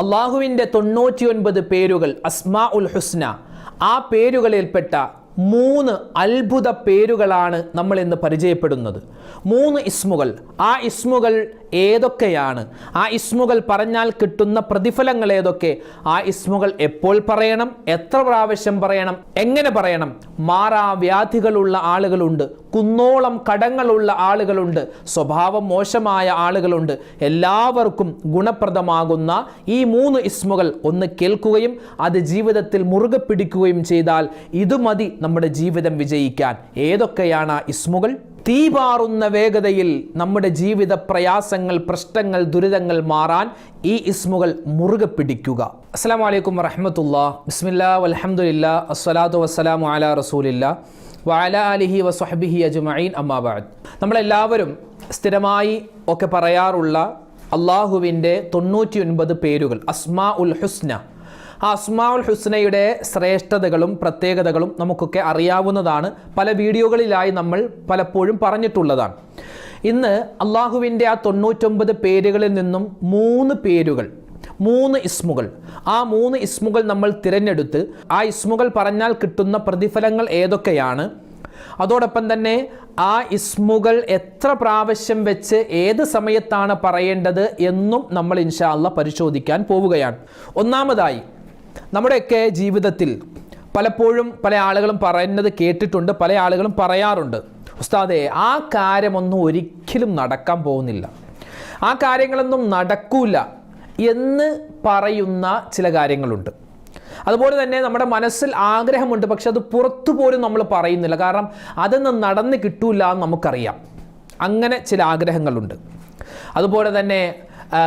അള്ളാഹുവിന്റെ തൊണ്ണൂറ്റിയൊൻപത് പേരുകൾ അസ്മാ ഉൽ ഹുസ്ന. ആ പേരുകളിൽപ്പെട്ട മൂന്ന് അത്ഭുത പേരുകളാണ് നമ്മൾ ഇന്ന് പരിചയപ്പെടുന്നത്. മൂന്ന് ഇസ്മുകൾ. ആ ഇസ്മുകൾ ഏതൊക്കെയാണ്? ആ ഇസ്മുകൾ പറഞ്ഞാൽ കിട്ടുന്ന പ്രതിഫലങ്ങൾ ഏതൊക്കെ? ആ ഇസ്മുകൾ എപ്പോൾ പറയണം? എത്ര പ്രാവശ്യം പറയണം? എങ്ങനെ പറയണം? മാറാ വ്യാധികളുള്ള ആളുകളുണ്ട്. കുന്നോളം കടങ്ങളുള്ള ആളുകളുണ്ട്. സ്വഭാവം മോശമായ ആളുകളുണ്ട്. എല്ലാവർക്കും ഗുണപ്രദമാകുന്ന ഈ മൂന്ന് ഇസ്മുകൾ ഒന്ന് കേൾക്കുകയും അത് ജീവിതത്തിൽ മുറുകെ പിടിക്കുകയും ചെയ്താൽ ഇത് മതി നമ്മുടെ ജീവിതം വിജയിക്കാൻ. ഏതൊക്കെയാണ് ആ ഇസ്മുകൾ? തീപാറുന്ന വേഗതയിൽ നമ്മുടെ ജീവിത പ്രയാസങ്ങൾ പ്രശ്നങ്ങൾ ദുരിതങ്ങൾ മാറാൻ ഈ ഇസ്മുകൾ മുറുകെ പിടിക്കുക. അസ്സാം വലൈക്കും വറഹമത്തുള്ള. ബിസ്മില്ലാ വലഹമുല്ല അസ്സലാത്തു വസ്സലാം അല റസൂലില്ല. വഅല അലിഹി വസ്ഹബിഹി അജ്മഈൻ. അമ്മാബാദ് നമ്മളെല്ലാവരും സ്ഥിരമായി ഒക്കെ പറയാറുള്ള അള്ളാഹുവിന്റെ തൊണ്ണൂറ്റി ഒൻപത് പേരുകൾ അസ്മാ ഉൽ ഹുസ്ന. ആ അസ്മാ ഉൽ ഹുസ്നയുടെ ശ്രേഷ്ഠതകളും പ്രത്യേകതകളും നമുക്കൊക്കെ അറിയാവുന്നതാണ്. പല വീഡിയോകളിലായി നമ്മൾ പലപ്പോഴും പറഞ്ഞിട്ടുള്ളതാണ്. ഇന്ന് അള്ളാഹുവിന്റെ ആ തൊണ്ണൂറ്റൊമ്പത് പേരുകളിൽ നിന്നും മൂന്ന് പേരുകൾ മൂന്ന് ഇസ്മുകൾ ആ മൂന്ന് ഇസ്മുകൾ നമ്മൾ തിരഞ്ഞെടുത്ത് ആ ഇസ്മുകൾ പറഞ്ഞാൽ കിട്ടുന്ന പ്രതിഫലങ്ങൾ ഏതൊക്കെയാണ്? അതോടൊപ്പം തന്നെ ആ ഇസ്മുകൾ എത്ര പ്രാവശ്യം വെച്ച് ഏത് സമയത്താണ് പറയേണ്ടത് എന്നും നമ്മൾ ഇൻഷാല്ല പരിശോധിക്കാൻ പോവുകയാണ്. ഒന്നാമതായി നമ്മുടെയൊക്കെ ജീവിതത്തിൽ പലപ്പോഴും പല ആളുകളും പറയുന്നത് കേട്ടിട്ടുണ്ട് പല ആളുകളും പറയാറുണ്ട്. ഉസ്താദെ ആ കാര്യമൊന്നും ഒരിക്കലും നടക്കാൻ പോകുന്നില്ല. ആ കാര്യങ്ങളൊന്നും നടക്കൂല എന്ന് പറയുന്ന ചില കാര്യങ്ങളുണ്ട്. അതുപോലെ തന്നെ നമ്മുടെ മനസ്സിൽ ആഗ്രഹമുണ്ട് പക്ഷെ അത് പുറത്തു പോലും നമ്മൾ പറയുന്നില്ല. കാരണം അതൊന്നും നടന്ന് കിട്ടൂല എന്ന് നമുക്കറിയാം. അങ്ങനെ ചില ആഗ്രഹങ്ങളുണ്ട്. അതുപോലെ തന്നെ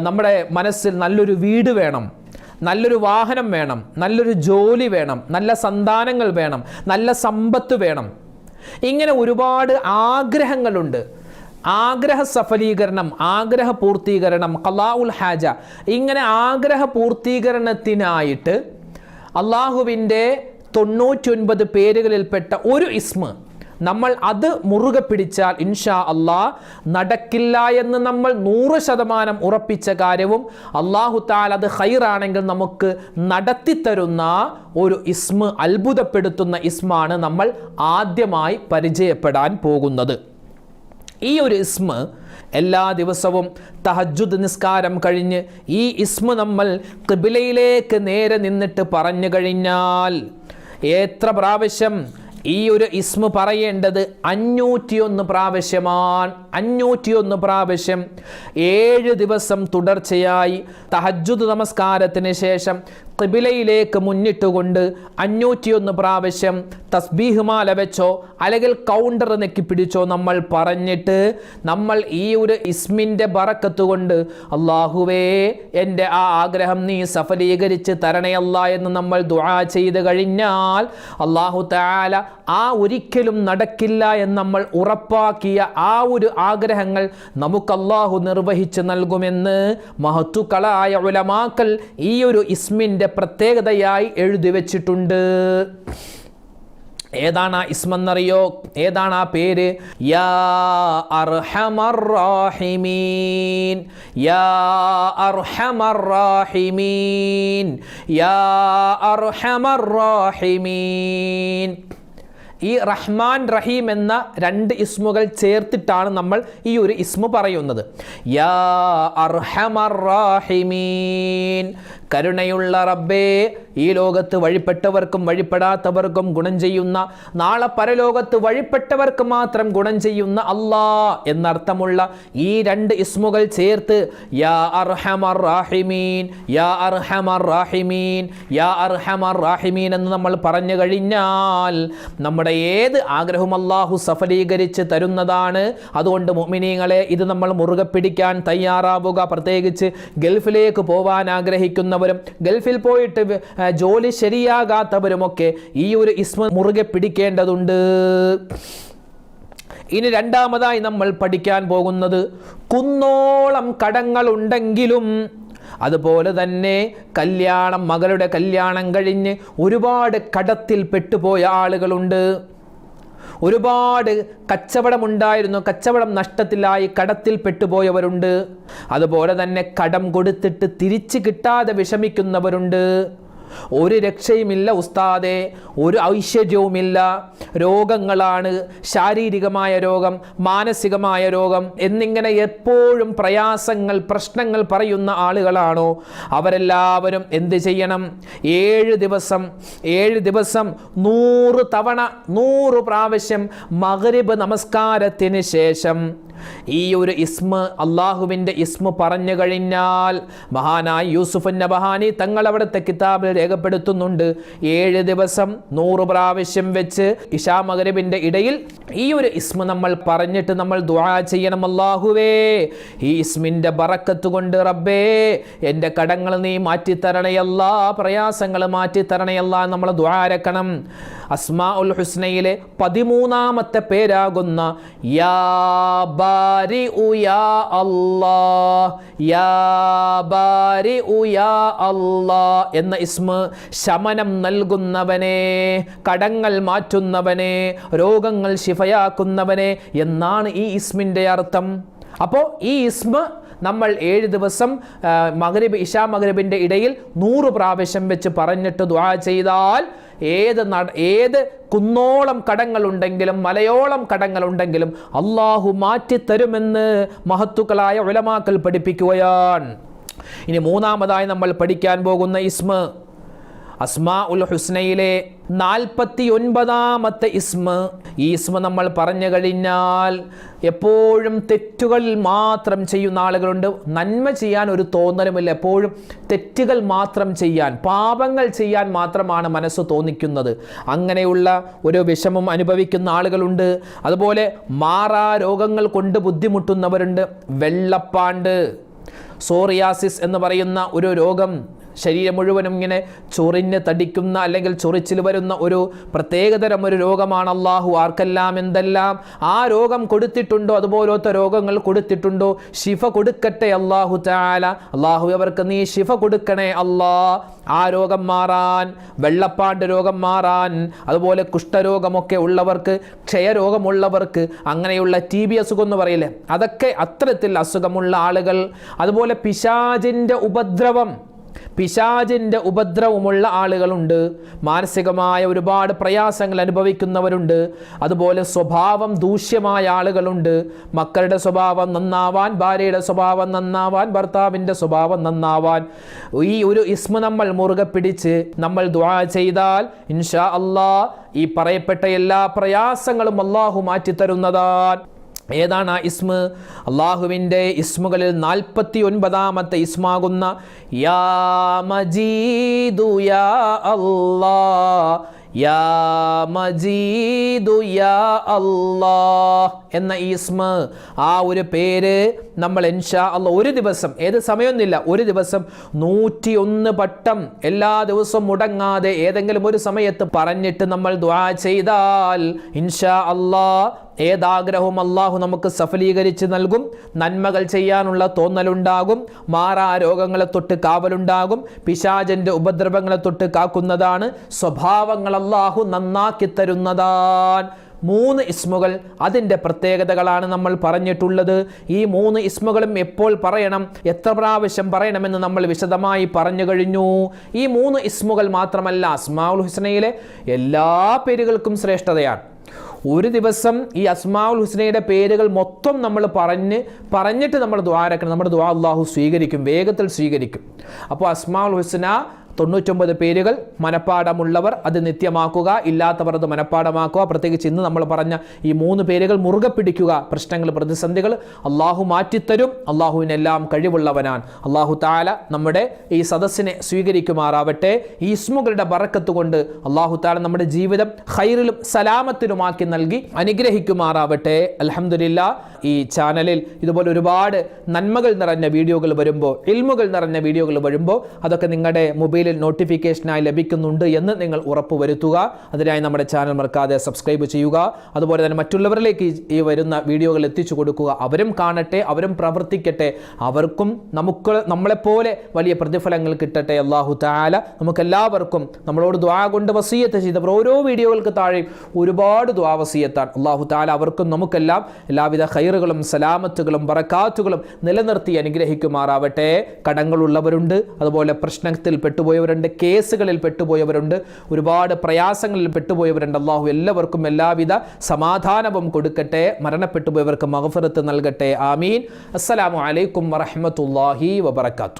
നമ്മുടെ മനസ്സിൽ നല്ലൊരു വീട് വേണം. നല്ലൊരു വാഹനം വേണം നല്ലൊരു ജോലി വേണം നല്ല സന്താനങ്ങൾ വേണം നല്ല സമ്പത്ത് വേണം. ഇങ്ങനെ ഒരുപാട് ആഗ്രഹങ്ങളുണ്ട്. ആഗ്രഹ സഫലീകരണം ആഗ്രഹ പൂർത്തീകരണം കലാഉൽ ഹാജ. ഇങ്ങനെ ആഗ്രഹ പൂർത്തീകരണത്തിനായിട്ട് അള്ളാഹുവിന്റെ തൊണ്ണൂറ്റൊൻപത് പേരുകളിൽപ്പെട്ട ഒരു ഇസ്മ നമ്മൾ അത് മുറുകെ പിടിച്ചാൽ ഇൻഷാ അള്ളാ നടക്കില്ല എന്ന് നമ്മൾ നൂറ് ശതമാനം ഉറപ്പിച്ച കാര്യവും അള്ളാഹു താൽ അത് ഹൈറാണെങ്കിൽ നമുക്ക് നടത്തിത്തരുന്ന ഒരു ഇസ്മ അത്ഭുതപ്പെടുത്തുന്ന ഇസ്മാണ് നമ്മൾ ആദ്യമായി പരിചയപ്പെടാൻ പോകുന്നത്. ഈ ഒരു ഇസ്മ എല്ലാ ദിവസവും തഹജുദ് നിസ്കാരം കഴിഞ്ഞ് ഈ ഇസ്മ നമ്മൾ കിബിലയിലേക്ക് നേരെ നിന്നിട്ട് പറഞ്ഞു കഴിഞ്ഞാൽ എത്ര പ്രാവശ്യം ഈ ഒരു ഇസ്മ പറയേണ്ടത് അഞ്ഞൂറ്റിയൊന്ന് പ്രാവശ്യമാണ് അഞ്ഞൂറ്റിയൊന്ന് പ്രാവശ്യം ഏഴ് ദിവസം തുടർച്ചയായി തഹജുദ് നമസ്കാരത്തിന് ശേഷം കിബിലയിലേക്ക് മുന്നിട്ടുകൊണ്ട് അഞ്ഞൂറ്റിയൊന്ന് പ്രാവശ്യം തസ്ബീഹ് മാല വെച്ചോ അല്ലെങ്കിൽ കൗണ്ടർ നെക്കി പിടിച്ചോ നമ്മൾ പറഞ്ഞിട്ട് നമ്മൾ ഈ ഒരു ഇസ്മിന്റെ ബറക്കത്ത് കൊണ്ട് അള്ളാഹുവേ എന്റെ ആ ആഗ്രഹം നീ സഫലീകരിച്ച് തരണയല്ല എന്ന് നമ്മൾ ദുആ ചെയ്ത് കഴിഞ്ഞാൽ അള്ളാഹു താല ആ ഒരിക്കലും നടക്കില്ല എന്ന് നമ്മൾ ഉറപ്പാക്കിയ ആ ഒരു ആഗ്രഹങ്ങൾ നമുക്ക് അള്ളാഹു നിർവഹിച്ച് നൽകുമെന്ന് മഹത്തുക്കളായ ഉലമാക്കൾ ഈ ഒരു ഇസ്മിന്റെ പ്രത്യേകതയായി എഴുതി വെച്ചിട്ടുണ്ട്. ഏതാണ് ആ ഇസ്മെന്നറിയോ? ഏതാണ് ആ പേര്? യാ യാ യാ ഈ റഹ്മാൻ റഹീം എന്ന രണ്ട് ഇസ്മുകൾ ചേർത്തിട്ടാണ് നമ്മൾ ഈ ഒരു ഇസ്മു പറയുന്നത്. യാ അർഹമർ റാഹിമീൻ കരുണയുള്ള റബ്ബേ ഈ ലോകത്ത് വഴിപ്പെട്ടവർക്കും വഴിപ്പെടാത്തവർക്കും ഗുണം ചെയ്യുന്ന നാളെ പരലോകത്ത് വഴിപ്പെട്ടവർക്ക് മാത്രം ഗുണം ചെയ്യുന്ന അല്ലാ എന്നർത്ഥമുള്ള ഈ രണ്ട് ഇസ്മുകൾ ചേർത്ത് യാ അർഹമർ റാഹിമീൻ യാ അർഹമർ റാഹിമീൻ യാ അർഹമർ റാഹിമീൻ എന്ന് നമ്മൾ പറഞ്ഞു കഴിഞ്ഞാൽ നമ്മുടെ ഏത് ആഗ്രഹം അള്ളാഹു സഫലീകരിച്ച് തരുന്നതാണ്. അതുകൊണ്ട് മുഅ്മിനീങ്ങളെ ഇത് നമ്മൾ മുറുകെ പിടിക്കാൻ തയ്യാറാവുക. പ്രത്യേകിച്ച് ഗൾഫിലേക്ക് പോവാൻ ആഗ്രഹിക്കുന്നവരും ഗൾഫിൽ പോയിട്ട് ജോലി ശരിയാകാത്തവരുമൊക്കെ ഈ ഒരു ഇസ്മ മുറുകെ പിടിക്കേണ്ടതുണ്ട്. ഇനി രണ്ടാമതായി നമ്മൾ പഠിക്കാൻ പോകുന്നത് കുന്നോളം കടങ്ങളുണ്ടെങ്കിലും അതുപോലെ തന്നെ കല്യാണം മകളുടെ കല്യാണം കഴിഞ്ഞ് ഒരുപാട് കടത്തിൽ പെട്ടുപോയ ആളുകളുണ്ട്. ഒരുപാട് കച്ചവടമുണ്ടായിരുന്നു. കച്ചവടം നഷ്ടത്തിലായി കടത്തിൽ പെട്ടുപോയവരുണ്ട്. അതുപോലെ തന്നെ കടം കൊടുത്തിട്ട് തിരിച്ചു കിട്ടാതെ വിഷമിക്കുന്നവരുണ്ട്. ഒരു രക്ഷയുമില്ല ഉസ്താദെ ഒരു ഐശ്വര്യവുമില്ല രോഗങ്ങളാണ് ശാരീരികമായ രോഗം മാനസികമായ രോഗം എന്നിങ്ങനെ എപ്പോഴും പ്രയാസങ്ങൾ പ്രശ്നങ്ങൾ പറയുന്ന ആളുകളാണോ? അവരെല്ലാവരും എന്ത് ചെയ്യണം? ഏഴ് ദിവസം ഏഴ് ദിവസം നൂറ് തവണ നൂറ് പ്രാവശ്യം മകരിബ് നമസ്കാരത്തിന് ശേഷം ഈ ഒരു ഇസ്മ അള്ളാഹുവിന്റെ ഇസ്മ പറഞ്ഞു കഴിഞ്ഞാൽ മഹാനായ യൂസുഫ് നബഹാനി തങ്ങൾ അവിടുത്തെ കിതാബിൽ രേഖപ്പെടുത്തുന്നുണ്ട്. ഏഴ് ദിവസം നൂറ് പ്രാവശ്യം വെച്ച് ഇഷാ മകരബിന്റെ ഇടയിൽ ഈ ഒരു ഇസ്മ നമ്മൾ പറഞ്ഞിട്ട് നമ്മൾ ദുആ ചെയ്യണം. അള്ളാഹുവേ ഈ ഇസ്മിന്റെ ബറക്കത്ത് കൊണ്ട് റബ്ബേ എന്റെ കടങ്ങൾ നീ മാറ്റിത്തരണയല്ല പ്രയാസങ്ങൾ മാറ്റിത്തരണയല്ല നമ്മൾ ദ്വാരക്കണം അസ്മാ ഉൽ ഹുസ്നയിലെ പതിമൂന്നാമത്തെ പേരാകുന്ന യാ ബാരി യാ അല്ലാഹ്. യാ ബാരി യാ അല്ലാഹ് എന്ന ഇസ്മ ശമനം നൽകുന്നവനെ കടങ്ങൾ മാറ്റുന്നവനെ രോഗങ്ങൾ ശിഫയാക്കുന്നവനെ എന്നാണ് ഈ ഇസ്മിന്റെ അർത്ഥം. അപ്പോൾ ഈ ഇസ്മ നമ്മൾ ഏഴ് ദിവസം മകരബ് ഇഷാ മകരബിന്റെ ഇടയിൽ നൂറ് പ്രാവശ്യം വെച്ച് പറഞ്ഞിട്ട് ദ്വാ ചെയ്താൽ ഏത് നട ഏത് കുന്നോളം കടങ്ങളുണ്ടെങ്കിലും മലയോളം കടങ്ങളുണ്ടെങ്കിലും അള്ളാഹു മാറ്റിത്തരുമെന്ന് മഹത്തുക്കളായ ഉലമാക്കൾ പഠിപ്പിക്കുകയാണ്. ഇനി മൂന്നാമതായി നമ്മൾ പഠിക്കാൻ പോകുന്ന ഇസ്മ. അസ്മാ ഉൽ ഹുസ്നയിലെ നാൽപ്പത്തി ഒൻപതാമത്തെ ഇസ്മ. ഈ ഇസ്മ നമ്മൾ പറഞ്ഞു കഴിഞ്ഞാൽ എപ്പോഴും തെറ്റുകൾ മാത്രം ചെയ്യുന്ന ആളുകളുണ്ട്. നന്മ ചെയ്യാൻ ഒരു തോന്നലുമില്ല. എപ്പോഴും തെറ്റുകൾ മാത്രം ചെയ്യാൻ പാപങ്ങൾ ചെയ്യാൻ മാത്രമാണ് മനസ്സ് തോന്നിക്കുന്നത്. അങ്ങനെയുള്ള ഒരു വിഷമം അനുഭവിക്കുന്ന ആളുകളുണ്ട്. അതുപോലെ മാറാ രോഗങ്ങൾ കൊണ്ട് ബുദ്ധിമുട്ടുന്നവരുണ്ട്. വെള്ളപ്പാണ്ട് സോറിയാസിസ് എന്ന് പറയുന്ന ഒരു രോഗം ശരീരം മുഴുവനും ഇങ്ങനെ ചൊറിഞ്ഞ് തടിക്കുന്ന അല്ലെങ്കിൽ ചൊറിച്ചിൽ വരുന്ന ഒരു പ്രത്യേകതരം ഒരു രോഗമാണ് അള്ളാഹു ആർക്കെല്ലാം എന്തെല്ലാം ആ രോഗം കൊടുത്തിട്ടുണ്ടോ അതുപോലത്തെ രോഗങ്ങൾ കൊടുത്തിട്ടുണ്ടോ ശിഫ കൊടുക്കട്ടെ അള്ളാഹു ചാല അള്ളാഹു അവർക്ക് നീ ശിഫ കൊടുക്കണേ അല്ലാ. ആ രോഗം മാറാൻ വെള്ളപ്പാണ്ട് രോഗം മാറാൻ അതുപോലെ കുഷ്ഠരോഗമൊക്കെ ഉള്ളവർക്ക് ക്ഷയരോഗമുള്ളവർക്ക് അങ്ങനെയുള്ള ടി ബി അസുഖം എന്ന് പറയില്ലേ? അതൊക്കെ അത്തരത്തിൽ അസുഖമുള്ള ആളുകൾ അതുപോലെ പിശാചിന്റെ ഉപദ്രവം പിശാചിന്റെ ഉപദ്രവമുള്ള ആളുകളുണ്ട്. മാനസികമായ ഒരുപാട് പ്രയാസങ്ങൾ അനുഭവിക്കുന്നവരുണ്ട്. അതുപോലെ സ്വഭാവം ദൂഷ്യമായ ആളുകളുണ്ട്. മക്കളുടെ സ്വഭാവം നന്നാവാൻ ഭാര്യയുടെ സ്വഭാവം നന്നാവാൻ ഭർത്താവിന്റെ സ്വഭാവം നന്നാവാൻ. ഈ ഒരു ഇസ്മ നമ്മൾ മുറുകെ പിടിച്ച് നമ്മൾ ദ്വാ ചെയ്താൽ ഇൻഷാ അള്ളാ ഈ പറയപ്പെട്ട എല്ലാ പ്രയാസങ്ങളും അള്ളാഹു മാറ്റിത്തരുന്നതാണ് ഏതാണ് ആ ഇസ്മ? അള്ളാഹുവിന്റെ ഇസ്മുകളിൽ നാൽപ്പത്തി ഒൻപതാമത്തെ ഇസ്മാകുന്ന യാ മജീദു യാ അല്ലാ യാ മജീദു യാ അല്ലാ എന്ന ഈസ്മ ആ ഒരു പേര് നമ്മൾ ഇൻഷാ അല്ല ഒരു ദിവസം ഏത് സമയമൊന്നുമില്ല ഒരു ദിവസം നൂറ്റി ഒന്ന് പട്ടം എല്ലാ ദിവസവും മുടങ്ങാതെ ഏതെങ്കിലും ഒരു സമയത്ത് പറഞ്ഞിട്ട് നമ്മൾ ദ്വാ ചെയ്താൽ ഇൻഷാ അല്ലാ ഏതാഗ്രഹവും അള്ളാഹു നമുക്ക് സഫലീകരിച്ച് നൽകും. നന്മകൾ ചെയ്യാനുള്ള തോന്നലുണ്ടാകും. മാറാ രോഗങ്ങളെ തൊട്ട് കാവലുണ്ടാകും. പിശാചന്റെ ഉപദ്രവങ്ങളെ തൊട്ട് കാക്കുന്നതാണ്. സ്വഭാവങ്ങൾ അള്ളാഹു നന്നാക്കി തരുന്നതാണ് മൂന്ന് ഇസ്മുകൾ അതിന്റെ പ്രത്യേകതകളാണ് നമ്മൾ പറഞ്ഞിട്ടുള്ളത്. ഈ മൂന്ന് ഇസ്മുകളും എപ്പോൾ പറയണം എത്ര പ്രാവശ്യം പറയണമെന്ന് നമ്മൾ വിശദമായി പറഞ്ഞു കഴിഞ്ഞു. ഈ മൂന്ന് ഇസ്മുകൾ മാത്രമല്ല അസ്മാഉൽ ഹുസ്നയിലെ എല്ലാ പേരുകൾക്കും ശ്രേഷ്ഠതയാണ്. ഒരു ദിവസം ഈ അസ്മാഉൽ ഹുസ്നയുടെ പേരുകൾ മൊത്തം നമ്മൾ പറഞ്ഞ് പറഞ്ഞിട്ട് നമ്മൾ ദ്വാരക്കണം നമ്മുടെ ദ്വാ അള്ളാഹു സ്വീകരിക്കും വേഗത്തിൽ സ്വീകരിക്കും. അപ്പോൾ അസ്മാഉൽ ഹുസ്ന തൊണ്ണൂറ്റൊമ്പത് പേരുകൾ മനപ്പാടമുള്ളവർ അത് നിത്യമാക്കുക ഇല്ലാത്തവർ അത് മനപ്പാടമാക്കുക. പ്രത്യേകിച്ച് ഇന്ന് നമ്മൾ പറഞ്ഞ ഈ മൂന്ന് പേരുകൾ മുറുകെ പിടിക്കുക. പ്രശ്നങ്ങൾ പ്രതിസന്ധികൾ അള്ളാഹു മാറ്റിത്തരും. അള്ളാഹുവിനെല്ലാം കഴിവുള്ളവനാൻ അള്ളാഹു താല നമ്മുടെ ഈ സദസ്സിനെ സ്വീകരിക്കുമാറാവട്ടെ. ഈ ഇസ്മുകളുടെ ബറക്കത്ത് കൊണ്ട് അള്ളാഹു താല നമ്മുടെ ജീവിതം ഹൈറിലും സലാമത്തിലുമാക്കി നൽകി അനുഗ്രഹിക്കുമാറാവട്ടെ. അലഹമില്ല ഈ ചാനലിൽ ഇതുപോലെ ഒരുപാട് നന്മകൾ നിറഞ്ഞ വീഡിയോകൾ വരുമ്പോൾ ഇൽമുകൾ നിറഞ്ഞ വീഡിയോകൾ വരുമ്പോൾ അതൊക്കെ നിങ്ങളുടെ മൊബൈൽ മൊബൈലിൽ നോട്ടിഫിക്കേഷനായി ലഭിക്കുന്നുണ്ട് എന്ന് നിങ്ങൾ ഉറപ്പുവരുത്തുക. അതിനായി നമ്മുടെ ചാനൽ മറക്കാതെ സബ്സ്ക്രൈബ് ചെയ്യുക. അതുപോലെ തന്നെ മറ്റുള്ളവരിലേക്ക് ഈ- വരുന്ന വീഡിയോകൾ എത്തിച്ചു കൊടുക്കുക. അവരും കാണട്ടെ അവരും പ്രവർത്തിക്കട്ടെ. അവർക്കും നമുക്ക് നമ്മളെപ്പോലെ വലിയ പ്രതിഫലങ്ങൾ കിട്ടട്ടെ. അള്ളാഹു താല നമുക്കെല്ലാവർക്കും നമ്മളോട് ദ്വാ കൊണ്ട് വസീയത്ത് ചെയ്തവർ ഓരോ വീഡിയോകൾക്ക് താഴെയും ഒരുപാട് ദ്വാ വസീയത്താണ്. അള്ളാഹു താല അവർക്കും നമുക്കെല്ലാം എല്ലാവിധ ഹൈറുകളും സലാമത്തുകളും ബറക്കാത്തുകളും നിലനിർത്തി അനുഗ്രഹിക്കുമാറാവട്ടെ. കടങ്ങളുള്ളവരുണ്ട്. അതുപോലെ പ്രശ്നത്തിൽ പെട്ടുപോയവരുണ്ട് കേസുകളിൽ പെട്ടുപോയവരുണ്ട് ഒരുപാട് പ്രയാസങ്ങളിൽ പെട്ടുപോയവരുണ്ട്. അള്ളാഹു എല്ലാവർക്കും എല്ലാവിധ സമാധാനവും കൊടുക്കട്ടെ മരണപ്പെട്ടുപോയവർക്ക് മഹഫറത്ത് നൽകട്ടെ. ആമീൻ. അസ്സലാമു അലൈക്കും വറഹ്മത്തുള്ളാഹി വബറകാത്തു.